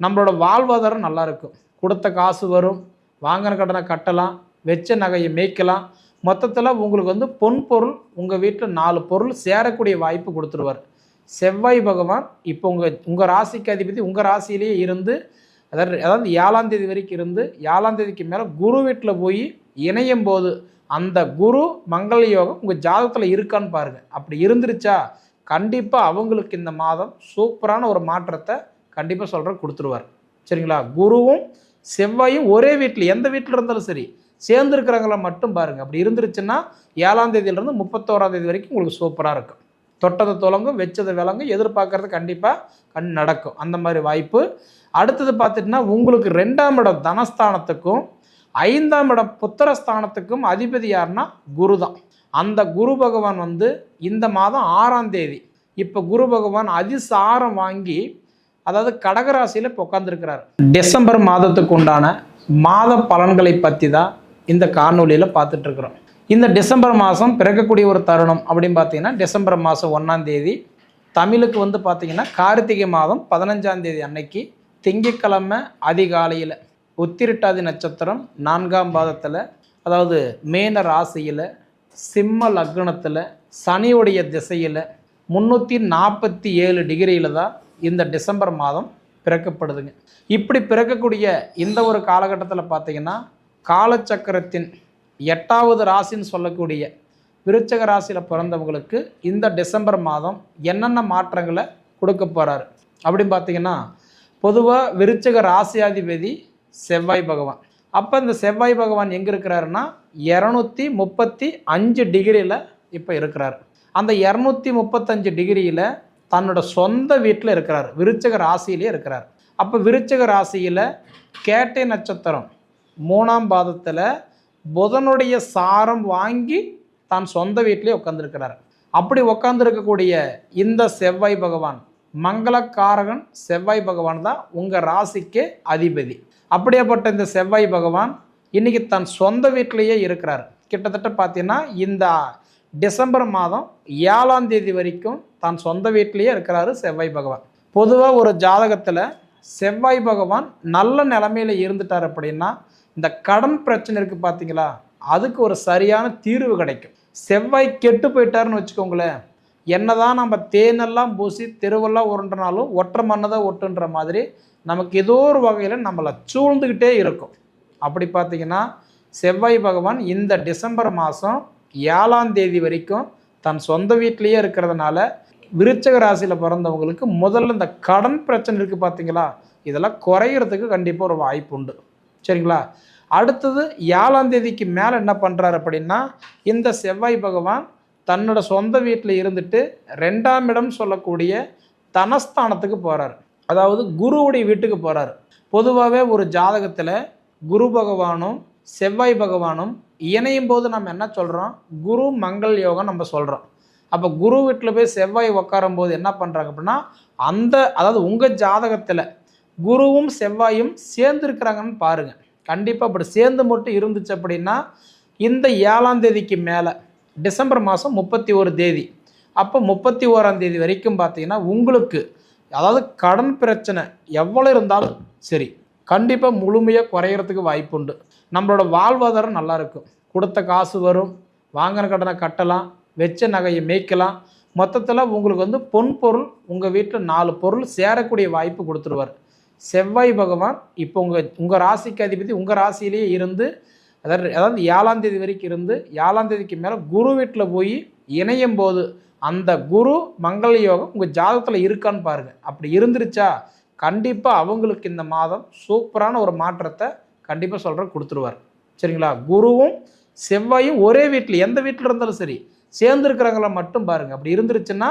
நம்மளோட வாழ்வாதாரம் நல்லாயிருக்கும். கொடுத்த காசு வரும் வாங்கின கடனை கட்டலாம் வச்ச நகையை மேய்க்கலாம். மொத்தத்தில் உங்களுக்கு வந்து பொன் பொருள் உங்கள் வீட்டில் நாலு பொருள் சேரக்கூடிய வாய்ப்பு கொடுத்துருவார். செவ்வாய் பகவான் இப்போ உங்கள் உங்கள் ராசிக்கு அதிபதி உங்கள் ராசியிலேயே இருந்து அதாவது அதாவது ஏழாம் தேதி வரைக்கும் இருந்து ஏழாம் தேதிக்கு மேலே குரு வீட்டில் போய் இணையும் போது அந்த குரு மங்கள யோகம் உங்கள் ஜாதகத்தில் இருக்கான்னு பாருங்கள் அப்படி இருந்துருச்சா? கண்டிப்பாக அவங்களுக்கு இந்த மாதம் சூப்பரான ஒரு மாற்றத்தை கண்டிப்பாக சொல்கிறேன் கொடுத்துருவார். சரிங்களா? குருவும் செவ்வாயும் ஒரே வீட்டில் எந்த வீட்டில் இருந்தாலும் சரி சேர்ந்துருக்கிறவங்கள மட்டும் பாருங்கள் அப்படி இருந்துருச்சுன்னா ஏழாம் தேதியிலேருந்து முப்பத்தோராம் தேதி வரைக்கும் உங்களுக்கு சூப்பராக இருக்கும். தொட்டதை தொலங்கும் வச்சதை விளங்கும் எதிர்பார்க்கறது கண்டிப்பாக கண் நடக்கும். அந்த மாதிரி வாய்ப்பு. அடுத்தது பார்த்துட்டுனா உங்களுக்கு ரெண்டாம் இடம் தனஸ்தானத்துக்கும் ஐந்தாம் இடம் புத்திரஸ்தானத்துக்கும் அதிபதி யாருன்னா குரு தான் அந்த குரு பகவான் வந்து இந்த மாதம் ஆறாம் தேதி. இப்போ குரு பகவான் அதிசாரம் வாங்கி அதாவது கடகராசியில் இப்போ உட்காந்துருக்கிறார் டிசம்பர் மாதத்துக்கு உண்டான மாத பலன்களை பற்றி தான் இந்த காணொலியில் பார்த்துட்ருக்குறோம் இந்த டிசம்பர் மாதம் பிறக்கக்கூடிய ஒரு தருணம் அப்படின்னு பார்த்தீங்கன்னா டிசம்பர் மாதம் ஒன்றாம் தேதி தமிழுக்கு வந்து பார்த்திங்கன்னா கார்த்திகை மாதம் பதினஞ்சாம் தேதி அன்னைக்கு திங்கக்கிழமை அதிகாலையில் உத்திரட்டாதி நட்சத்திரம் நான்காம் பாதத்தில் அதாவது மேன ராசியில் சிம்ம லக்னத்தில் சனியுடைய திசையில் முந்நூற்றி நாற்பத்தி ஏழு டிகிரியில் தான் இந்த டிசம்பர் மாதம் பிறக்கப்படுதுங்க. இப்படி பிறக்கக்கூடிய இந்த ஒரு காலகட்டத்தில் பார்த்தீங்கன்னா காலச்சக்கரத்தின் எட்டாவது ராசின்னு சொல்லக்கூடிய விருச்சக ராசியில் பிறந்தவங்களுக்கு இந்த டிசம்பர் மாதம் என்னென்ன மாற்றங்களை கொடுக்க போகிறாரு அப்படின்னு பார்த்தீங்கன்னா பொதுவாக விருச்சக ராசியாதிபதி செவ்வாய் பகவான். அப்போ இந்த செவ்வாய் பகவான் எங்கே இருக்கிறாருன்னா இரநூத்தி முப்பத்தி அஞ்சு டிகிரியில் இப்போ இருக்கிறார். அந்த இரநூத்தி முப்பத்தஞ்சு டிகிரியில் தன்னோட சொந்த வீட்டில் இருக்கிறார். விருச்சக ராசியிலே இருக்கிறார். அப்போ விருச்சக ராசியில் கேட்டை நட்சத்திரம் மூணாம் பாதத்தில் புதனுடைய சாரம் வாங்கி தான் சொந்த வீட்டிலே உட்காந்துருக்கிறார் அப்படி உட்காந்துருக்கக்கூடிய இந்த செவ்வாய் பகவான் மங்களக்காரகன் செவ்வாய் பகவான் தான் உங்கள் ராசிக்கு அதிபதி. அப்படியேப்பட்ட இந்த செவ்வாய் பகவான் இன்னைக்கு தன் சொந்த வீட்டிலேயே இருக்கிறார். கிட்டத்தட்ட பார்த்தீங்கன்னா இந்த டிசம்பர் மாதம் ஏழாம் தேதி வரைக்கும் தான் சொந்த வீட்டிலேயே இருக்கிறாரு செவ்வாய் பகவான். பொதுவாக ஒரு ஜாதகத்தில் செவ்வாய் பகவான் நல்ல நிலமையில இருந்துட்டார் அப்படின்னா இந்த கடன் பிரச்சனை இருக்குது பார்த்தீங்களா அதுக்கு ஒரு சரியான தீர்வு கிடைக்கும். செவ்வாய் கெட்டு போயிட்டாருன்னு வச்சுக்கோங்களேன். என்னதான் நம்ம தேனெல்லாம் பூசி தெருவெல்லாம் உருண்டுனாலும் ஒற்றை மண்ணை தான் ஒட்டுன்ற மாதிரி நமக்கு ஏதோ ஒரு வகையில் நம்மளை சூழ்ந்துக்கிட்டே இருக்கும். அப்படி பார்த்தீங்கன்னா செவ்வாய் பகவான் இந்த டிசம்பர் மாதம் ஏழாம் தேதி வரைக்கும் தன் சொந்த வீட்டிலேயே இருக்கிறதுனால விருச்சக ராசியில் பிறந்தவங்களுக்கு முதல்ல இந்த கடன் பிரச்சனை இருக்குது பார்த்தீங்களா இதெல்லாம் குறையிறதுக்கு கண்டிப்பாக ஒரு வாய்ப்பு உண்டு. சரிங்களா? அடுத்தது ஏழாம் தேதிக்கு மேலே என்ன பண்ணுறாரு அப்படின்னா இந்த செவ்வாய் பகவான் தன்னோட சொந்த வீட்டில் இருந்துட்டு ரெண்டாம் இடம் சொல்லக்கூடிய தனஸ்தானத்துக்கு போகிறார் அதாவது குருவுடைய வீட்டுக்கு போகிறார் பொதுவாகவே ஒரு ஜாதகத்தில் குரு பகவானும் செவ்வாய் பகவானும் இணையும் போது நம்ம என்ன சொல்கிறோம் குரு மங்கள் யோகம் நம்ம சொல்கிறோம் அப்போ குரு வீட்டில் போய் செவ்வாய் உட்காரும் போது என்ன பண்ணுறாங்க அப்படின்னா அந்த அதாவது உங்கள் ஜாதகத்தில் குருவும் செவ்வாயும் சேர்ந்துருக்கிறாங்கன்னு பாருங்கள் கண்டிப்பாக அப்படி சேர்ந்து மட்டும் இருந்துச்சு அப்படின்னா இந்த ஏழாம் தேதிக்கு மேலே டிசம்பர் மாதம் முப்பத்தி ஒரு தேதி. அப்போ முப்பத்தி ஓராம் தேதி வரைக்கும் பார்த்தீங்கன்னா உங்களுக்கு அதாவது கடன் பிரச்சனை எவ்வளோ இருந்தாலும் சரி கண்டிப்பாக முழுமையாக குறையிறதுக்கு வாய்ப்பு உண்டு. நம்மளோட வாழ்வாதாரம் நல்லாயிருக்கும் கொடுத்த காசு வரும் வாங்கின கடனை கட்டலாம் வச்ச நகையை மேய்க்கலாம். மொத்தத்தில் உங்களுக்கு வந்து பொன் பொருள் உங்கள் வீட்டில் நாலு பொருள் சேரக்கூடிய வாய்ப்பு கொடுத்துருவார். செவ்வாய் பகவான் இப்போ உங்கள் உங்கள் ராசிக்கு அதிபதி உங்கள் ராசியிலேயே இருந்து அதாவது அதாவது ஏழாம் தேதி வரைக்கும் இருந்து ஏழாம் தேதிக்கு மேலே குரு வீட்டில் போய் இணையும் போது அந்த குரு மங்கள யோகம் உங்கள் ஜாதகத்தில் இருக்கான்னு பாருங்கள் அப்படி இருந்துருச்சா கண்டிப்பாக அவங்களுக்கு இந்த மாதம் சூப்பரான ஒரு மாற்றத்தை கண்டிப்பாக சொல்கிற கொடுத்துருவார். சரிங்களா? குருவும் செவ்வாயும் ஒரே வீட்டில் எந்த வீட்டில் இருந்தாலும் சரி சேர்ந்துருக்கிறவங்கள மட்டும் பாருங்கள் அப்படி இருந்துருச்சுன்னா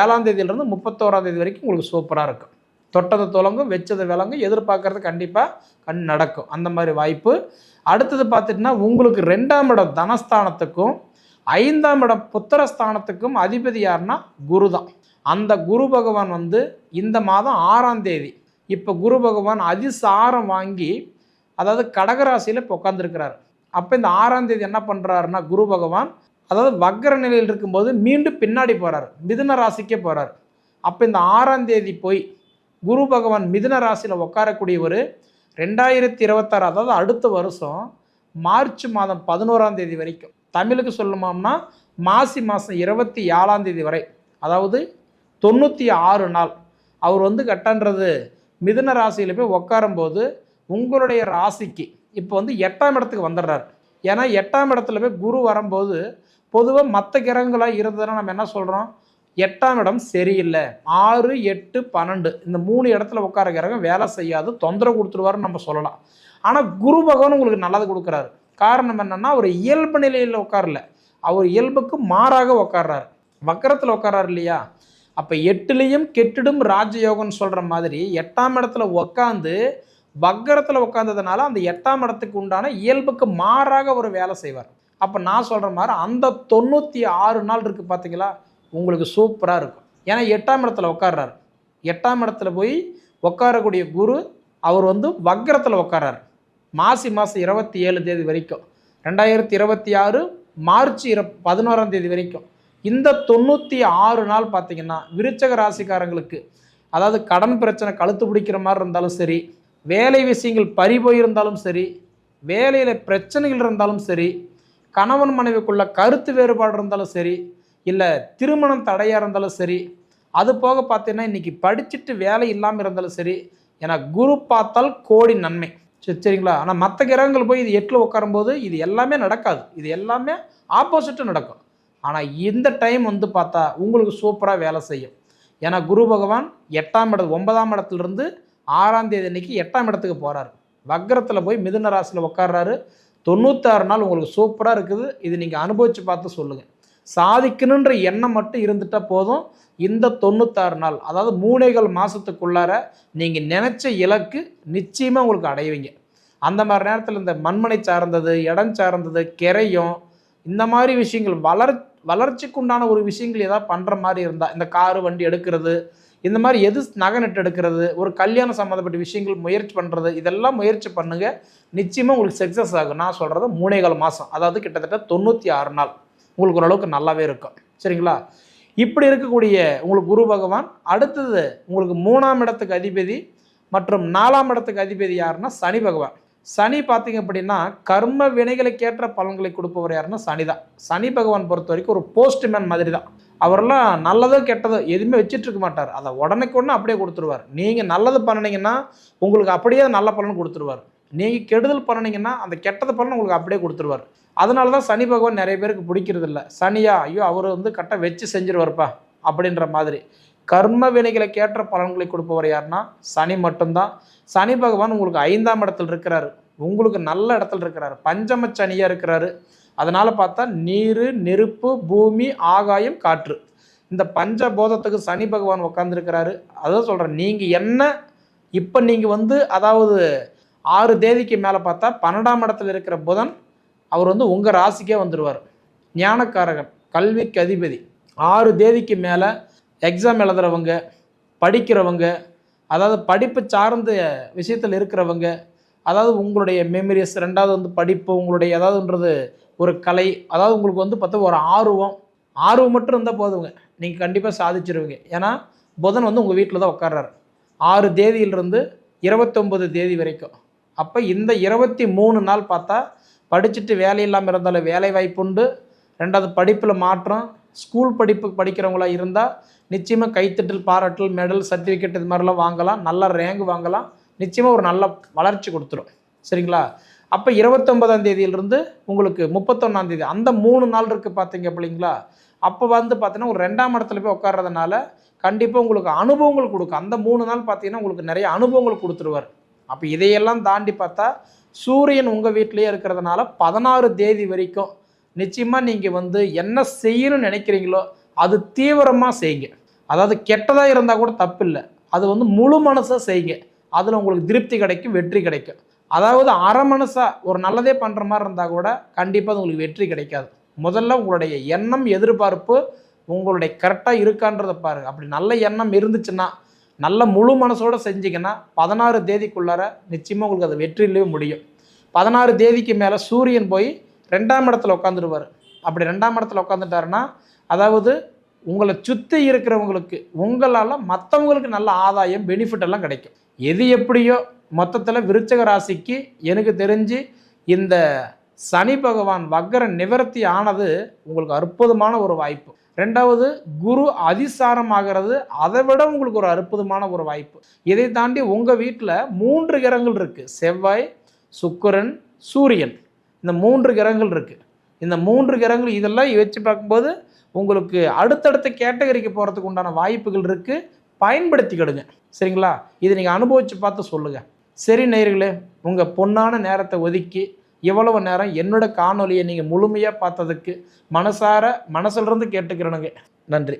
ஏழாம் தேதியிலேருந்து முப்பத்தோராம் தேதி வரைக்கும் உங்களுக்கு சூப்பராக இருக்கும். தொட்டதை தொலங்கும் வச்சதை விளங்கும் எதிர்பார்க்கறது கண்டிப்பாக கண் நடக்கும். அந்த மாதிரி வாய்ப்பு. அடுத்தது பார்த்துட்டுனா உங்களுக்கு ரெண்டாம் இடம் தனஸ்தானத்துக்கும் ஐந்தாம் இடம் புத்திரஸ்தானத்துக்கும் அதிபதி யாருன்னா குரு தான். அந்த குரு பகவான் வந்து இந்த மாதம் ஆறாம் தேதி. இப்போ குரு பகவான் அதிசாரம் வாங்கி அதாவது கடகராசியில் இப்போ உட்காந்துருக்கிறார் அப்போ இந்த ஆறாம் தேதி என்ன பண்ணுறாருன்னா குரு பகவான் அதாவது வக்கர நிலையில் இருக்கும்போது மீண்டும் பின்னாடி போகிறார் மிதுன ராசிக்கே போகிறார் அப்போ இந்த ஆறாம் தேதி போய் குரு பகவான் மிதுன ராசியில் உட்காரக்கூடியவர் ரெண்டாயிரத்தி இருபத்தாறு அதாவது அடுத்த வருஷம் மார்ச் மாதம் பதினோராம் தேதி வரைக்கும். தமிழுக்கு சொல்லணும்னா மாசி மாதம் இருபத்தி ஏழாம் தேதி வரை அதாவது தொண்ணூற்றி ஆறு நாள். அவர் வந்து கட்டன்றது மிதுன ராசியில் போய் உட்காரும்போது உங்களுடைய ராசிக்கு இப்போ வந்து எட்டாம் இடத்துக்கு வந்துடுறாரு. ஏன்னா எட்டாம் இடத்துல போய் குரு வரும்போது பொதுவாக மற்ற கிரகங்களாக இருந்ததுன்னா நம்ம என்ன சொல்கிறோம் எட்டாம் இடம் சரியில்லை. ஆறு எட்டு பன்னெண்டு. இந்த மூணு இடத்துல உட்கார கிரகம் வேலை செய்யாது தொந்தரவு கொடுத்துருவாருன்னு நம்ம சொல்லலாம். ஆனால் குரு பகவான் உங்களுக்கு நல்லது கொடுக்குறாரு. காரணம் என்னென்னா அவர் இயல்பு நிலையில் உட்காரல. அவர் இயல்புக்கு மாறாக உட்கார்றாரு. வக்கரத்தில் உட்கார்றாரு இல்லையா? அப்போ எட்டுலேயும் கெட்டிடும் ராஜயோகம்னு சொல்கிற மாதிரி எட்டாம் இடத்துல உட்காந்து வக்கரத்தில் உட்காந்ததுனால அந்த எட்டாம் இடத்துக்கு உண்டான இயல்புக்கு மாறாக ஒரு வேலை செய்வார். அப்போ நான் சொல்கிற மாதிரி அந்த தொண்ணூற்றி ஆறு நாள் இருக்குது பார்த்தீங்களா உங்களுக்கு சூப்பராக இருக்கும். ஏன்னா எட்டாம் இடத்துல உட்கார்றாரு எட்டாம் இடத்துல போய் உட்காரக்கூடிய குரு அவர் வந்து வக்கரத்தில் உட்காராரு மாசி மாதம் இருபத்தி ஏழு தேதி வரைக்கும். ரெண்டாயிரத்தி இருபத்தி ஆறு மார்ச் இர பதினோராம் தேதி வரைக்கும். இந்த தொண்ணூற்றி ஆறு நாள் பார்த்தீங்கன்னா விருச்சக ராசிக்காரங்களுக்கு அதாவது கடன் பிரச்சனை கழுத்து பிடிக்கிற மாதிரி இருந்தாலும் சரி வேலை விஷயங்கள் பறி போயிருந்தாலும் சரி வேலையில் பிரச்சனைகள் இருந்தாலும் சரி கணவன் மனைவிக்குள்ள கருத்து வேறுபாடு இருந்தாலும் சரி இல்லை திருமணம் தடையாக இருந்தாலும் சரி அது போக பார்த்தீங்கன்னா இன்றைக்கி படிச்சுட்டு வேலை இல்லாமல் இருந்தாலும் சரி ஏன்னா குரு பார்த்தால் கோடி நன்மை. சரி சரிங்களா? ஆனால் மற்ற கிரகங்கள் போய் இது எட்டில் உட்காரும்போது இது எல்லாமே நடக்காது. இது எல்லாமே ஆப்போசிட்டு நடக்கும். ஆனால் இந்த டைம் வந்து பார்த்தா உங்களுக்கு சூப்பராக வேலை செய்யும். ஏன்னா குரு பகவான் எட்டாம் இடம் ஒன்பதாம் இடத்துலேருந்து ஆறாம் தேதி அன்னைக்கு எட்டாம் இடத்துக்கு போகிறாரு வக்கரத்தில் போய் மிதுன ராசியில் உட்கார்றாரு தொண்ணூத்தாறு நாள் உங்களுக்கு சூப்பராக இருக்குது. இது நீங்கள் அனுபவித்து பார்த்து சொல்லுங்கள் சாதிக்கணுன்ற எண்ணம் மட்டும் இருந்துட்டால் போதும். இந்த தொண்ணூத்தாறு நாள் அதாவது மூணைகள் மாதத்துக்குள்ளார நீங்கள் நினச்ச இலக்கு நிச்சயமாக உங்களுக்கு அடைவீங்க. அந்த மாதிரி நேரத்தில் இந்த மண்மனை சார்ந்தது இடம் சார்ந்தது கிரையும் இந்த மாதிரி விஷயங்கள் வளர் வளர்ச்சிக்குண்டான ஒரு விஷயங்கள் ஏதாவது பண்ணுற மாதிரி இருந்தால் இந்த காரு வண்டி எடுக்கிறது இந்த மாதிரி எது நகை நட்டு எடுக்கிறது ஒரு கல்யாணம் சம்மந்தப்பட்ட விஷயங்கள் முயற்சி பண்ணுறது இதெல்லாம் முயற்சி பண்ணுங்கள் நிச்சயமாக உங்களுக்கு சக்ஸஸ் ஆகும். நான் சொல்கிறது மூணேகால் மாதம் அதாவது கிட்டத்தட்ட தொண்ணூற்றி ஆறு நாள். உங்களுக்கு ஓரளவுக்கு நல்லாவே இருக்கும். சரிங்களா? இப்படி இருக்கக்கூடிய உங்களுக்கு குரு பகவான் அடுத்தது உங்களுக்கு மூணாம் இடத்துக்கு அதிபதி மற்றும் நாலாம் இடத்துக்கு அதிபதி யாருன்னா சனி பகவான். சனி பார்த்தீங்க அப்படின்னா கர்ம வினைகளுக்கேற்ற பலன்களை கொடுப்பவர் யாருன்னா சனி தான் சனி பகவான் பொறுத்த வரைக்கும் ஒரு போஸ்ட்மேன் மாதிரி தான் அவரெல்லாம் நல்லதோ கெட்டதோ எதுவுமே வச்சுட்டு இருக்க மாட்டார். அதை உடனேக்கு உடனே அப்படியே கொடுத்துருவார். நீங்கள் நல்லது பண்ணினீங்கன்னா உங்களுக்கு அப்படியே நல்ல பலன் கொடுத்துருவார். நீங்கள் கெடுதல் பண்ணினீங்கன்னா அந்த கெட்டது பலன் உங்களுக்கு அப்படியே கொடுத்துருவார். அதனால தான் சனி பகவான் நிறைய பேருக்கு பிடிக்கிறது இல்லை சனியா ஐயோ அவர் வந்து கரெக்டாக வச்சு செஞ்சிருவார்ப்பா அப்படின்ற மாதிரி. கர்ம வினைகளை கேட்ட பலன்களை கொடுப்பவர் யாருன்னா சனி மட்டும்தான். சனி பகவான் உங்களுக்கு ஐந்தாம் இடத்துல இருக்கிறாரு. உங்களுக்கு நல்ல இடத்துல இருக்கிறாரு. பஞ்சம சனியாக இருக்கிறாரு. அதனால் பார்த்தா நீர் நெருப்பு பூமி ஆகாயம் காற்று. இந்த பஞ்சபோதத்துக்கு சனி பகவான் உட்காந்துருக்கிறாரு அதான் சொல்கிறேன் நீங்கள் என்ன இப்போ நீங்கள் வந்து அதாவது ஆறு தேதிக்கு மேலே பார்த்தா பன்னெண்டாம் இடத்துல இருக்கிற புதன் அவர் வந்து உங்கள் ராசிக்கே வந்துடுவார் ஞானக்காரகன் கல்விக்கு அதிபதி. ஆறு தேதிக்கு மேலே எக்ஸாம் எழுதுறவங்க படிக்கிறவங்க அதாவது படிப்பு சார்ந்த விஷயத்தில் இருக்கிறவங்க அதாவது உங்களுடைய மெமரிஸ் ரெண்டாவது வந்து படிப்பு உங்களுடைய ஏதாவதுன்றது ஒரு கலை அதாவது உங்களுக்கு வந்து பார்த்தா ஒரு ஆர்வம் ஆர்வம் மட்டும் இருந்தால் போதுங்க. நீங்கள் கண்டிப்பாக சாதிச்சிருவீங்க. ஏன்னா புதன் வந்து உங்கள் வீட்டில் தான் உட்கார்றாரு ஆறு தேதியிலிருந்து இருபத்தொம்பது தேதி வரைக்கும். அப்போ இந்த இருபத்தி மூணு நாள் பார்த்தா படிச்சுட்டு வேலை இல்லாமல் இருந்தாலும் வேலை வாய்ப்புண்டு ரெண்டாவது படிப்பில் மாற்றம் ஸ்கூல் படிப்பு படிக்கிறவங்களா இருந்தால் நிச்சயமாக கைத்தட்டல் பாராட்டல் மெடல் சர்டிஃபிகேட் இது மாதிரிலாம் வாங்கலாம். நல்ல ரேங்க் வாங்கலாம். நிச்சயமாக ஒரு நல்ல வளர்ச்சி கொடுத்துரும். சரிங்களா? அப்போ இருபத்தொன்பதாம் தேதியிலிருந்து உங்களுக்கு முப்பத்தொன்னாம் தேதி அந்த மூணு நாள் இருக்குது பார்த்தீங்க அப்படிங்களா அப்போ வந்து பார்த்தீங்கன்னா ஒரு ரெண்டாம் இடத்துல போய் உட்கார்றதுனால கண்டிப்பாக உங்களுக்கு அனுபவங்கள் கொடுக்கும். அந்த மூணு நாள் பார்த்தீங்கன்னா உங்களுக்கு நிறைய அனுபவங்கள் கொடுத்துருவார். அப்போ இதையெல்லாம் தாண்டி பார்த்தா சூரியன் உங்கள் வீட்டிலேயே இருக்கிறதுனால பதினாறு தேதி வரைக்கும் நிச்சயமாக நீங்கள் வந்து என்ன செய்யணும்னு நினைக்கிறீங்களோ அது தீவிரமாக செய்யுங்க. அதாவது கெட்டதாக இருந்தால் கூட தப்பு இல்லை அது வந்து முழு மனசாக செய்யுங்க. அதில் உங்களுக்கு திருப்தி கிடைக்கும் வெற்றி கிடைக்கும். அதாவது அரை மனசாக ஒரு நல்லதே பண்ணுற மாதிரி இருந்தால் கூட கண்டிப்பாக அது உங்களுக்கு வெற்றி கிடைக்காது. முதல்ல உங்களுடைய எண்ணம் எதிர்பார்ப்பு உங்களுடைய கரெக்டாக இருக்கான்றதை பாருங்கள் அப்படி நல்ல எண்ணம் இருந்துச்சுன்னா நல்ல முழு மனசோடு செஞ்சிங்கன்னா பதினாறு தேதிக்குள்ளார நிச்சயமாக உங்களுக்கு அது வெற்றியிலே முடியும். பதினாறு தேதிக்கு மேலே சூரியன் போய் ரெண்டாம் இடத்துல உட்காந்துருவார் அப்படி ரெண்டாம் இடத்துல உட்காந்துட்டாருன்னா அதாவது உங்களை சுற்றி இருக்கிறவங்களுக்கு உங்களால் மற்றவங்களுக்கு நல்ல ஆதாயம் பெனிஃபிட் எல்லாம் கிடைக்கும். எது எப்படியோ மொத்தத்தில் விருச்சக ராசிக்கு எனக்கு தெரிஞ்சு இந்த சனி பகவான் வக்கர நிவர்த்தி ஆனது உங்களுக்கு அற்புதமான ஒரு வாய்ப்பு. ரெண்டாவது குரு அதிசாரம் ஆகிறது. அதை விட உங்களுக்கு ஒரு அற்புதமான ஒரு வாய்ப்பு. இதை தாண்டி உங்கள் வீட்டில் மூன்று கிரகங்கள் இருக்குது செவ்வாய் சுக்கரன் சூரியன். இந்த மூன்று கிரகங்கள் இருக்குது இந்த மூன்று கிரகங்கள் இதெல்லாம் வச்சு பார்க்கும்போது உங்களுக்கு அடுத்தடுத்த கேட்டகரிக்கு போகிறதுக்கு உண்டான வாய்ப்புகள் இருக்குது பயன்படுத்திக்கிடுங்க. சரிங்களா? இதை நீங்கள் அனுபவித்து பார்த்து சொல்லுங்கள் சரி நேயர்களே உங்கள் பொன்னான நேரத்தை ஒதுக்கி இவ்வளவு நேரம் என்னோட காணொலியை நீங்கள் முழுமையாக பார்த்ததுக்கு மனசார மனசிலிருந்து கேட்டுக்கிறனுங்க கேட்டுக்கிறேனுங்க. நன்றி.